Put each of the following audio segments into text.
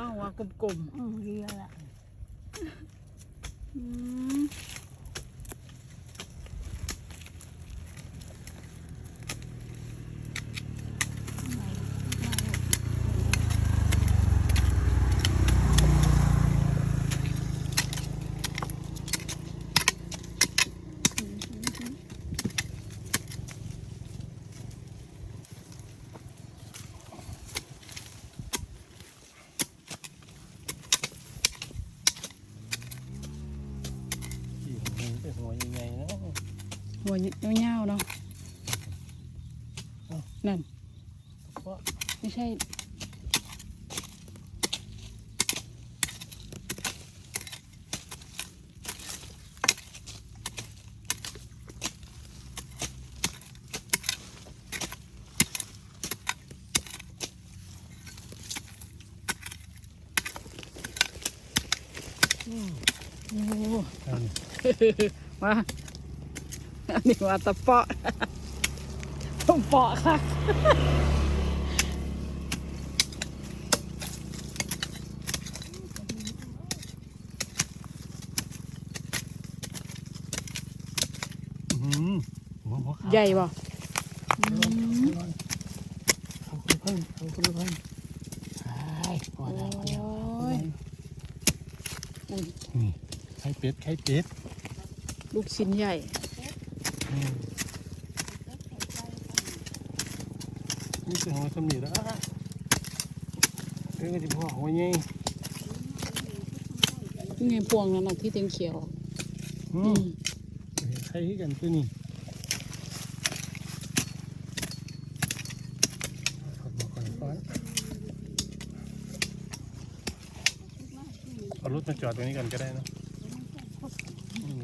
น้องว่ากลมอืมดีแล้วล่ะๆอืม หัวเป็นหัวยังไงนะหัวยาวๆเนาะนั่นเพราะไม่ใช่โอ้อัน มาอันนี้ว่าตะเปาะตะเปาะค่ะอืมหัวหัวขาวใหญ่ป่ะเอาคนละพันเอาคนละพันใช่พอแล้วพอแล้วโอ้ยนี่ไข่เป็ดไข่เป็ด ลูกชิ้นใหญ่อืมนี่คือหัวสำลีแล้วเรื่องก็จะพ่อหัวใหญ่นี่ไงพวงนั้นนะที่เต็งเขียวอือืมมใครให้กันตัวนี้ถอดหมวกก่อนก่อนเอารถมาจอดตรงนี้กันก็ได้เนอะอืม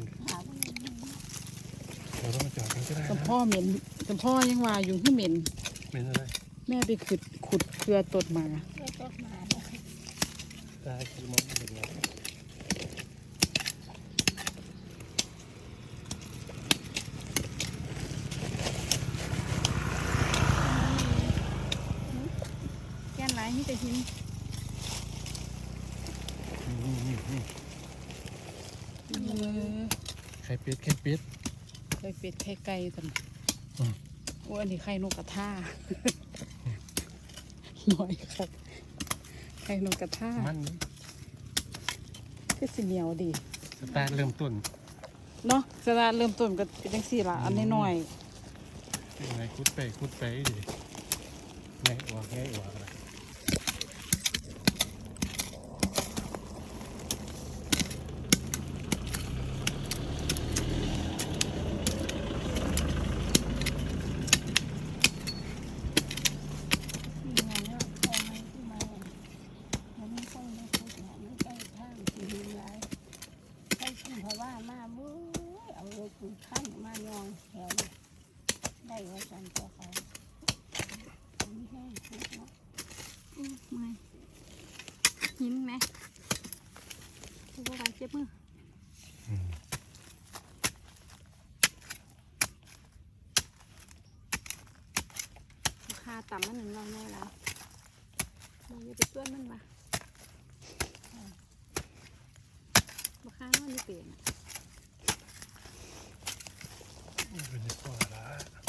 เอารถมาจอดตรงนี้ก็ได้แต่นะพ่อเหม็นแต่พ่อยังว่าอยู่ที่เหม็น เป็นอะไรแม่ไปขุดขุดเครือตดมาเพื่อต้นมาเนี่ยตายคือมองไม่เห็นไงแก้นไรนี่แต่หินนี่นี่นี่เออไข่เป็ดไข่เป็ด ไข่เป็ดไข่ไก่ตันอืมโอ้อันนี้ไข่นกกระทาหน่อยครับไข่นกกระทามันนี่ก็สิเหนียวดีสตาร์ทเริ่มต้นเนาะสตาร์ทเริ่มต้นก็เป็นจังสี่ละอันน้อยยังไงคุดไปคุดไปดิไงอวกไงอวกอะไร ที่งานเนี่ยพอมาที่มามันไม่ต้องไม่พูดนะไม่ใช่ข้างที่ดีไรใช่ที่เพราะว่ามาบู๊เอารถคุณขั้นมายองแถวนี้ ได้ไว้กันตัวเขาไม่ใช่พูดเนาะอืมเมื่ยหินไหมกูก็ไปเจ็บมือคาต่ำมันหนึ่งเราแน่แล้วเราจะไปต้วนมันวะราคามันไม่เปลี่ยนอะเป็นข้อละ ๆ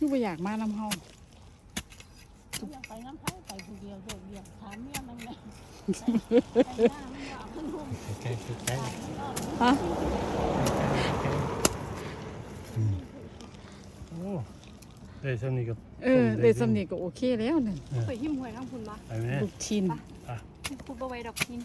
นี่ไปอยากมาน้ำเฮาอยากไปน้ำพายไปคนเดียวโดดเดียวถามเมียมันเลยไปหน้ามันว่ามันหุ่มใกล้ใกล้ใกล้ถามมันออกฮะอืมโอ้ได้สำนีกับเออเลยสำนีก็โอเคแล้วเนี่ยเคยหิ้มหวยทั้งคุณปะไปไหมลูกชิ้นพูดบ่ไหวดอกหิน